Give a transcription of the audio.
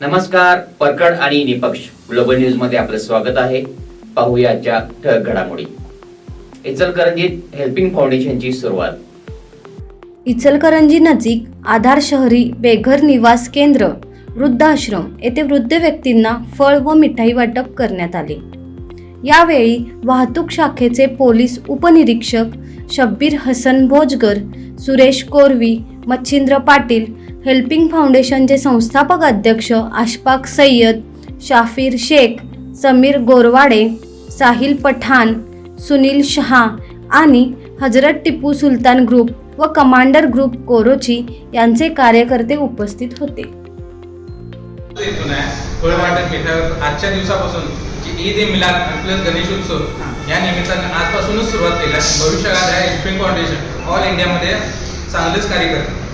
नमस्कार परकड आणि निपक्ष. ग्लोबल न्यूजमध्ये आपलं स्वागत आहे. पाहूया आजच्या ठळक घडामोडी. इचलकरंजीत हेल्पिंग फाउंडेशनची सुरुवात. इचलकरंजी नजीक आधार शहरी बेघर निवास केंद्र वृद्धाश्रम येथे वृद्ध व्यक्तींना फळ व मिठाई वाटप करण्यात आले. यावेळी वाहतूक शाखेचे पोलीस उपनिरीक्षक शब्बीर हसन भोजगर सुरेश कोरवी मच्छिंद्र पाटील हेल्पिंग फाउंडेशनचे संस्थापक अध्यक्ष आशफाक सय्यद शाफिर शेख समीर गोरवाडे साहिल पठाण सुनील शहा आणि हजरत टिपू सुलतान ग्रुप व कमांडर ग्रुप कोरोची यांचे कार्यकर्ते उपस्थित होते. आजच्या दिवसापासून ईद ए मिलाद आणि प्लस गणेशोत्सव या निमित्तानं आजपासूनच सुरुवात केल्या भविष्यकाळात ह्या एल्पिंग फाउंडेशन. ऑल इंडियामध्ये चांगलंच कार्य करते.